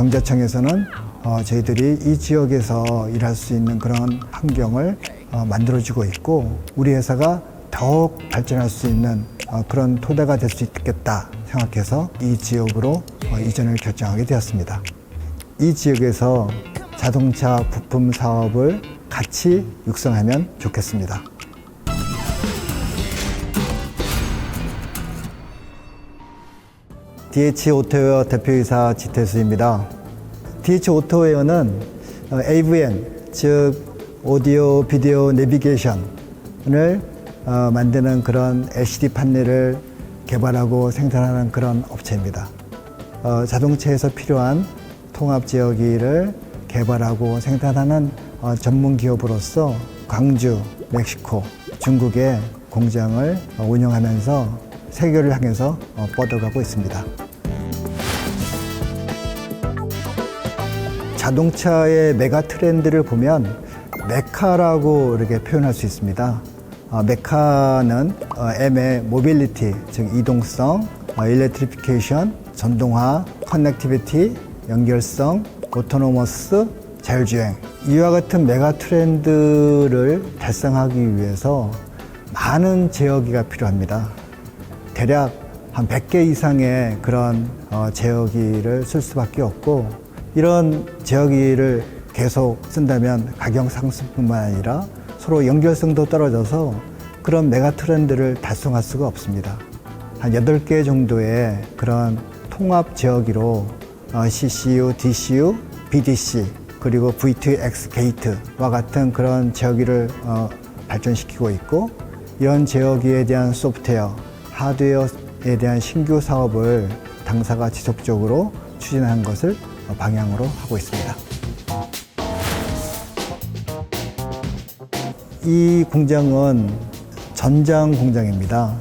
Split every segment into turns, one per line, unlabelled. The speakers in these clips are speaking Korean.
경자청에서는 어, 저희들이 이 지역에서 일할 수 있는 그런 환경을 어, 만들어주고 있고 우리 회사가 더욱 발전할 수 있는 어, 그런 토대가 될 수 있겠다 생각해서 이 지역으로 어, 이전을 결정하게 되었습니다. 이 지역에서 자동차 부품 사업을 같이 육성하면 좋겠습니다. DH 오토웨어 대표이사 지태수입니다. DH 오토웨어는 어, AVN, 즉 오디오 비디오 내비게이션을 어, 만드는 그런 LCD 판넬을 개발하고 생산하는 그런 업체입니다. 어, 자동차에서 필요한 통합 제어기를 개발하고 생산하는 어, 전문 기업으로서 광주, 멕시코, 중국의 공장을 어, 운영하면서 세계를 향해서 어, 뻗어가고 있습니다. 자동차의 메가 트렌드를 보면 메카라고 이렇게 표현할 수 있습니다. 어, 메카는 어, M의 모빌리티, 즉 이동성, 어, 일렉트리피케이션, 전동화, 커넥티비티, 연결성, 오토노머스, 자율주행 이와 같은 메가 트렌드를 달성하기 위해서 많은 제어기가 필요합니다. 대략 한 100개 이상의 그런 어, 제어기를 쓸 수밖에 없고 이런 제어기를 계속 쓴다면 가격 상승뿐만 아니라 서로 연결성도 떨어져서 그런 메가 트렌드를 달성할 수가 없습니다. 한 8개 정도의 그런 통합 제어기로 어, CCU, DCU, BDC 그리고 V2X 게이트와 같은 그런 제어기를 어, 발전시키고 있고 이런 제어기에 대한 소프트웨어, 하드웨어에 대한 신규 사업을 당사가 지속적으로 추진하는 것을 방향으로 하고 있습니다. 이 공장은 전장 공장입니다.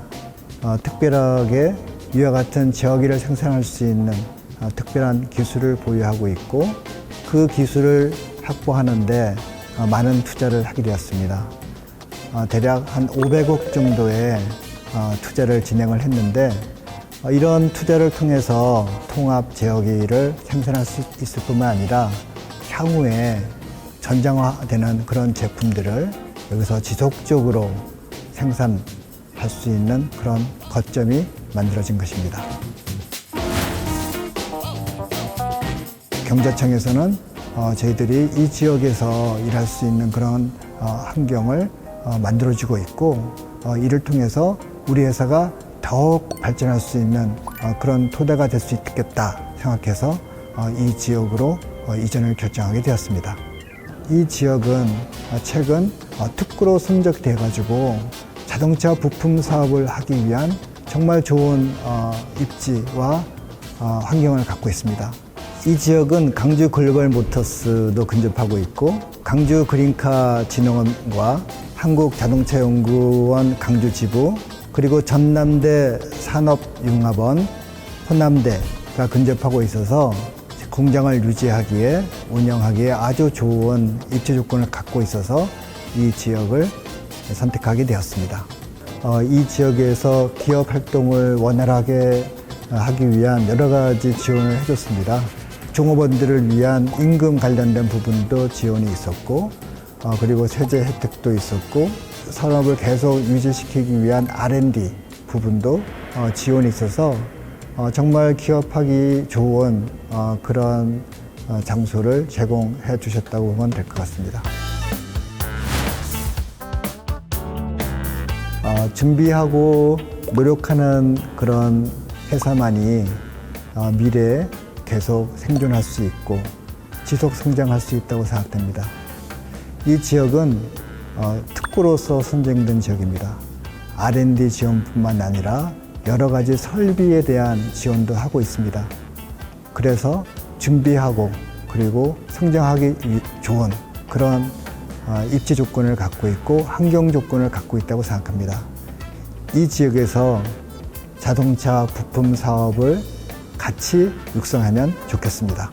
어, 특별하게 이와 같은 제어기를 생산할 수 있는 어, 특별한 기술을 보유하고 있고 그 기술을 확보하는데 어, 많은 투자를 하게 되었습니다. 어, 대략 한 500억 정도의 어, 투자를 진행을 했는데 어, 이런 투자를 통해서 통합 제어기를 생산할 수 있을 뿐만 아니라 향후에 전장화되는 그런 제품들을 여기서 지속적으로 생산할 수 있는 그런 거점이 만들어진 것입니다. 경자청에서는 어, 저희들이 이 지역에서 일할 수 있는 그런 어, 환경을 어, 만들어주고 있고 어, 이를 통해서 우리 회사가 더욱 발전할 수 있는 어, 그런 토대가 될 수 있겠다 생각해서 어, 이 지역으로 어, 이전을 결정하게 되었습니다. 이 지역은 어, 최근 어, 특구로 선정돼 가지고 자동차 부품 사업을 하기 위한 정말 좋은 어, 입지와 어, 환경을 갖고 있습니다. 이 지역은 강주 글로벌 모터스도 근접하고 있고 강주 그린카 진흥원과 한국 자동차 연구원 강주 지부 그리고 전남대 산업융합원 호남대가 근접하고 있어서 공장을 유지하기에 운영하기에 아주 좋은 입지 조건을 갖고 있어서 이 지역을 선택하게 되었습니다. 어, 이 지역에서 기업 활동을 원활하게 하기 위한 여러 가지 지원을 해줬습니다. 종업원들을 위한 임금 관련된 부분도 지원이 있었고, 어, 그리고 세제 혜택도 있었고, 산업을 계속 유지시키기 위한 R&D 부분도 어, 지원이 있어서 어, 정말 기업하기 좋은 어, 그런 어, 장소를 제공해 주셨다고 보면 될 것 같습니다. 어, 준비하고 노력하는 그런 회사만이 어, 미래에 계속 생존할 수 있고 지속 성장할 수 있다고 생각됩니다. 이 지역은 어, 특구로서 선정된 지역입니다. R&D 지원뿐만 아니라 여러 가지 설비에 대한 지원도 하고 있습니다. 그래서 준비하고 그리고 성장하기 위- 좋은 그런 어, 입지 조건을 갖고 있고 환경 조건을 갖고 있다고 생각합니다. 이 지역에서 자동차 부품 사업을 같이 육성하면 좋겠습니다.